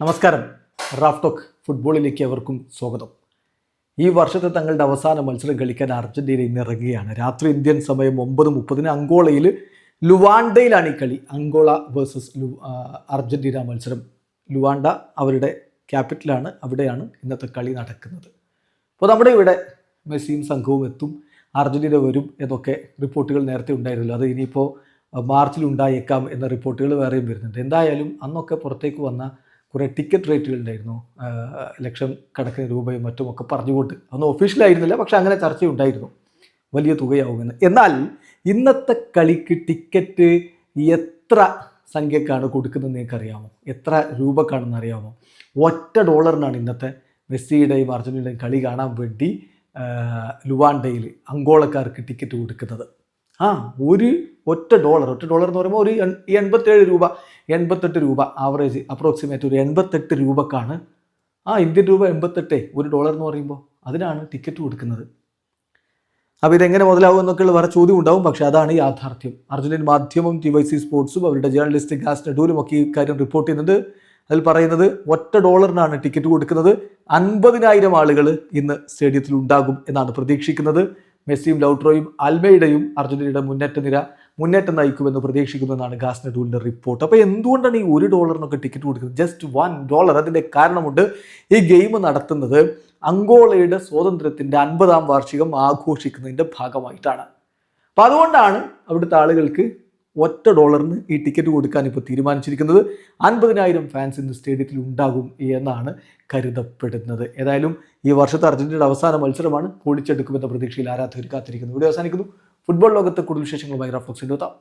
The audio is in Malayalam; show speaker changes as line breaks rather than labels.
നമസ്കാരം. റാഫ് ടോക്ക് ഫുട്ബോളിലേക്ക് അവർക്കും സ്വാഗതം. ഈ വർഷത്തെ തങ്ങളുടെ അവസാന മത്സരം കളിക്കാൻ അർജന്റീന ഇന്ന് ഇറങ്ങുകയാണ്. രാത്രി ഇന്ത്യൻ സമയം ഒമ്പത് മുപ്പതിന് അങ്കോളയിൽ ലുവാണ്ടയിലാണ് ഈ കളി. അങ്കോള വേഴ്സസ് ലു അർജന്റീന മത്സരം. ലുവാണ്ട അവരുടെ ക്യാപിറ്റലാണ് അവിടെയാണ് ഇന്നത്തെ കളി നടക്കുന്നത്. അപ്പോൾ നമ്മുടെ ഇവിടെ മെസ്സിയും സംഘവും എത്തും. അർജന്റീന വരും എന്നൊക്കെ റിപ്പോർട്ടുകൾ നേരത്തെ ഉണ്ടായിരുന്നല്ലോ. അത് ഇനിയിപ്പോൾ മാർച്ചിൽ ഉണ്ടായേക്കാം എന്ന റിപ്പോർട്ടുകൾ വേറെയും വരുന്നുണ്ട്. എന്തായാലും അന്നൊക്കെ പുറത്തേക്ക് വന്ന കുറേ ടിക്കറ്റ് റേറ്റുകൾ ഉണ്ടായിരുന്നു. ലക്ഷം കണക്കിന് രൂപയും മറ്റുമൊക്കെ പറഞ്ഞുകൊണ്ട്. അന്ന് ഒഫീഷ്യലായിരുന്നില്ല പക്ഷെ അങ്ങനെ ചർച്ചയുണ്ടായിരുന്നു വലിയ തുകയാവുമെന്ന്. എന്നാൽ ഇന്നത്തെ കളിക്ക് ടിക്കറ്റ് എത്ര സംഖ്യക്കാണ് കൊടുക്കുന്നത് നിങ്ങൾക്ക് അറിയാമോ എത്ര രൂപക്കാണെന്ന് അറിയാമോ? ഒറ്റ ഡോളറിനാണ് ഇന്നത്തെ മെസ്സിയുടെയും അർജന്റീനയുടെയും കളി കാണാൻ വേണ്ടി ലുവാൻഡയിൽ അങ്കോളക്കാർക്ക് ടിക്കറ്റ് കൊടുക്കുന്നത്. ആ ഒരു ഒറ്റ ഡോളർ ഒറ്റ ഡോളർ എന്ന് പറയുമ്പോൾ ഒരു എൺ- എൺപത്തേഴ് രൂപ എൺപത്തെട്ട് രൂപ ആവറേജ് അപ്രോക്സിമേറ്റ് ഒരു എൺപത്തെട്ട് രൂപക്കാണ്. ആ ഇന്ത്യൻ രൂപ എൺപത്തെട്ടേ ഒരു ഡോളർ എന്ന് പറയുമ്പോൾ അതിനാണ് ടിക്കറ്റ് കൊടുക്കുന്നത്. അപ്പോൾ ഇതെങ്ങനെ മുതലാവും എന്നൊക്കെയുള്ള വേറെ ചോദ്യം ഉണ്ടാവും പക്ഷേ അതാണ് യാഥാർത്ഥ്യം. അർജുനൻ മാധ്യമം ടി വൈ സി സ്പോർട്സും അവരുടെ ജേർണലിസ്റ്റ് ഗാസ് നെഡൂരും ഒക്കെ ഈ കാര്യം റിപ്പോർട്ട് ചെയ്യുന്നുണ്ട്. അതിൽ പറയുന്നത് ഒറ്റ ഡോളറിനാണ് ടിക്കറ്റ് കൊടുക്കുന്നത്. അൻപതിനായിരം ആളുകൾ ഇന്ന് സ്റ്റേഡിയത്തിൽ ഉണ്ടാകും എന്നാണ് പ്രതീക്ഷിക്കുന്നത്. മെസ്സിയും ലൗട്രോയും അൽമയുടെയും അർജന്റീനയുടെ മുന്നേറ്റ നിര മുന്നേറ്റം നയിക്കുമെന്ന് പ്രതീക്ഷിക്കുമെന്നാണ് ഗാസ് നെഡൂലിന്റെ റിപ്പോർട്ട്. അപ്പോൾ എന്തുകൊണ്ടാണ് ഈ ഒരു ഡോളറിനൊക്കെ ടിക്കറ്റ് കൊടുക്കുന്നത്? ജസ്റ്റ് വൺ ഡോളർ അതിന്റെ കാരണമുണ്ട് ഈ ഗെയിം നടത്തുന്നത് അങ്കോളയുടെ സ്വാതന്ത്ര്യത്തിന്റെ അൻപതാം വാർഷികം ആഘോഷിക്കുന്നതിന്റെ ഭാഗമായിട്ടാണ്. അപ്പോൾ അതുകൊണ്ടാണ് അവിടുത്തെ ആളുകൾക്ക് ഒറ്റ ഡോളറിന് ഈ ടിക്കറ്റ് കൊടുക്കാൻ ഇപ്പോൾ തീരുമാനിച്ചിരിക്കുന്നത് അൻപതിനായിരം ഫാൻസ് ഇന്ന് സ്റ്റേഡിയത്തിൽ ഉണ്ടാകും എന്നാണ് കരുതപ്പെടുന്നത്. ഏതായാലും ഈ വർഷത്തെ അർജന്റീനയുടെ അവസാന മത്സരമാണ് പൊളിച്ചെടുക്കുമെന്ന പ്രതീക്ഷയിൽ ആരാധകർ കാത്തിരിക്കുന്നു. ഇവിടെ അവസാനിക്കുന്നു. ഫുട്ബോൾ ലോകത്തെ കൂടുതൽ വിശേഷങ്ങൾ റഫ്ലോക്സിന്റെ എത്താം